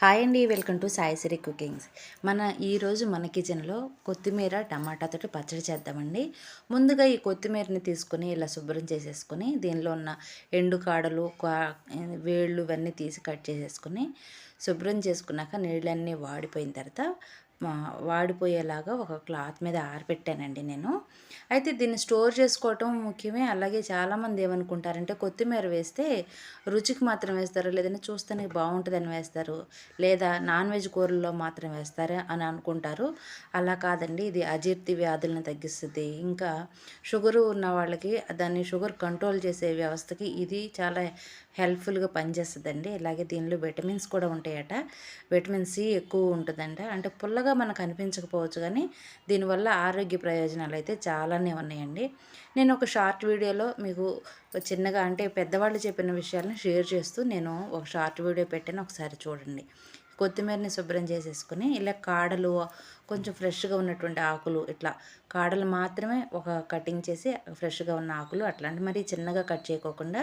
Hi అండి welcome to Saisri cookings. మన ఈరోజు మన కిచెన్లో కొత్తిమీర టమాటాతో పచ్చడి చేద్దామండి. ముందుగా ఈ కొత్తిమీరని తీసుకొని ఇలా శుభ్రం చేసేసుకొని దీనిలో ఉన్న ఎండు కాడలు వేళ్ళు ఇవన్నీ తీసి కట్ చేసేసుకొని శుభ్రం చేసుకున్నాక నీళ్ళన్నీ వాడిపోయిన తర్వాత వాడిపోయేలాగా ఒక క్లాత్ మీద ఆరబెట్టానండి నేను. అయితే దీన్ని స్టోర్ చేసుకోవటం ముఖ్యమే. అలాగే చాలామంది ఏమనుకుంటారంటే కొత్తిమీర వేస్తే రుచికి మాత్రం వేస్తారు లేదంటే చూస్తేనే బాగుంటుందని వేస్తారు లేదా నాన్ వెజ్ కూరల్లో మాత్రం వేస్తారు అని అనుకుంటారు. అలా కాదండి. ఇది అజీర్తి వ్యాధులను తగ్గిస్తుంది. ఇంకా షుగరు ఉన్న వాళ్ళకి దాన్ని షుగర్ కంట్రోల్ చేసే వ్యవస్థకి ఇది చాలా హెల్ప్ఫుల్గా పనిచేస్తుందండి. అలాగే దీనిలో విటమిన్స్ కూడా ఉంటాయట. విటమిన్ సి ఎక్కువ ఉంటుందంట. అంటే పుల్లగా మనకు అనిపించకపోవచ్చు కానీ దీనివల్ల ఆరోగ్య ప్రయోజనాలు అయితే చాలానే ఉన్నాయండి. నేను ఒక షార్ట్ వీడియోలో మీకు చిన్నగా అంటే పెద్దవాళ్ళు చెప్పిన విషయాలను షేర్ చేస్తూ నేను ఒక షార్ట్ వీడియో పెట్టాను. ఒకసారి చూడండి. కొత్తిమీరని శుభ్రం చేసేసుకుని ఇలా కాడలు కొంచెం ఫ్రెష్గా ఉన్నటువంటి ఆకులు ఇట్లా కాడలు మాత్రమే ఒక కటింగ్ చేసి ఫ్రెష్గా ఉన్న ఆకులు అట్లాంటి మరి చిన్నగా కట్ చేయకోకుండా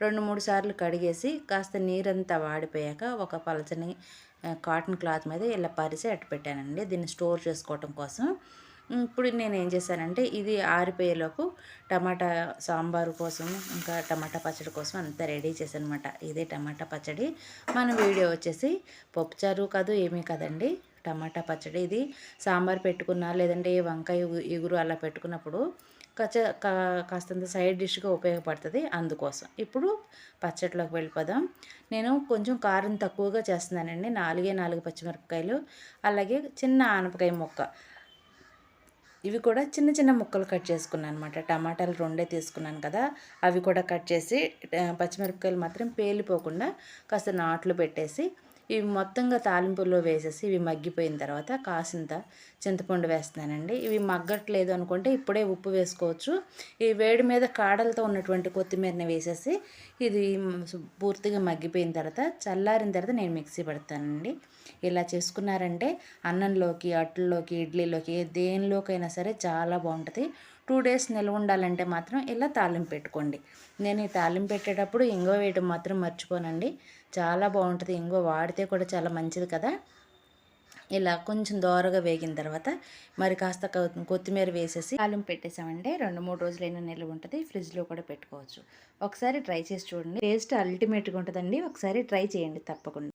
రెండు మూడు సార్లు కడిగేసి కాస్త నీరంతా వాడిపోయాక ఒక పలచని కాటన్ క్లాత్ మీద ఇలా పరిచి అట్టు పెట్టానండి. దీన్ని స్టోర్ చేసుకోవటం కోసం. ఇప్పుడు నేను ఏం చేశానంటే ఇది ఆరిపోయేలోపు టమాటా సాంబారు కోసం ఇంకా టమాటా పచ్చడి కోసం అంతా రెడీ చేశాను అనమాట ఇదే టమాటా పచ్చడి. మన వీడియో వచ్చేసి పప్పుచారు కాదు ఏమీ కదండి. టమాటా పచ్చడి. ఇది సాంబార్ పెట్టుకున్నా లేదంటే వంకాయ ఇగు- ఇగురు అలా పెట్టుకున్నప్పుడు కచ కా- కాస్తంత సైడ్ డిష్గా ఉపయోగపడుతుంది అందుకోసం. ఇప్పుడు పచ్చట్లోకి వెళ్ళిపోదాం. నేను కొంచెం కారం తక్కువగా చేస్తున్నానండి. నాలుగే నాలుగు పచ్చిమిరపకాయలు అలాగే చిన్న ఆనపకాయ ముక్క. ఇవి కూడా చిన్న చిన్న ముక్కలు కట్ చేసుకున్నాను అనమాట టమాటాలు రెండే తీసుకున్నాను కదా అవి కూడా కట్ చేసి పచ్చిమిరపకాయలు మాత్రం పేలిపోకుండా కాస్త నాట్లు పెట్టేసి ఇవి మొత్తంగా తాలింపుల్లో వేసేసి ఇవి మగ్గిపోయిన తర్వాత కాసింత చింతపండు వేస్తున్నానండి. ఇవి మగ్గట్లేదు అనుకుంటే ఇప్పుడే ఉప్పు వేసుకోవచ్చు. ఈ వేడి మీద కాడలతో ఉన్నటువంటి కొత్తిమీరని వేసేసి ఇది పూర్తిగా మగ్గిపోయిన తర్వాత చల్లారిన తర్వాత నేను మిక్సీ పెడతానండి. ఇలా చేసుకున్నారంటే అన్నంలోకి అట్లలోకి ఇడ్లీలోకి దేనిలోకైనా సరే చాలా బాగుంటుంది. టూ డేస్ నిల్వ ఉండాలంటే మాత్రం ఇలా తాలింపు పెట్టుకోండి. నేను ఈ తాలింపు పెట్టేటప్పుడు ఇంగో వేయడం మాత్రం మర్చిపోనండి. చాలా బాగుంటుంది. ఇంగో వాడితే కూడా చాలా మంచిది కదా. ఇలా కొంచెం దోరగా వేగిన తర్వాత మరి కాస్త కొత్తిమీర వేసేసి తాలింపు పెట్టేసామంటే రెండు మూడు రోజులైనా నిల్వ ఉంటుంది. ఫ్రిడ్జ్లో కూడా పెట్టుకోవచ్చు. ఒకసారి ట్రై చేసి చూడండి. టేస్ట్ అల్టిమేట్గా ఉంటుందండి. ఒకసారి ట్రై చేయండి తప్పకుండా.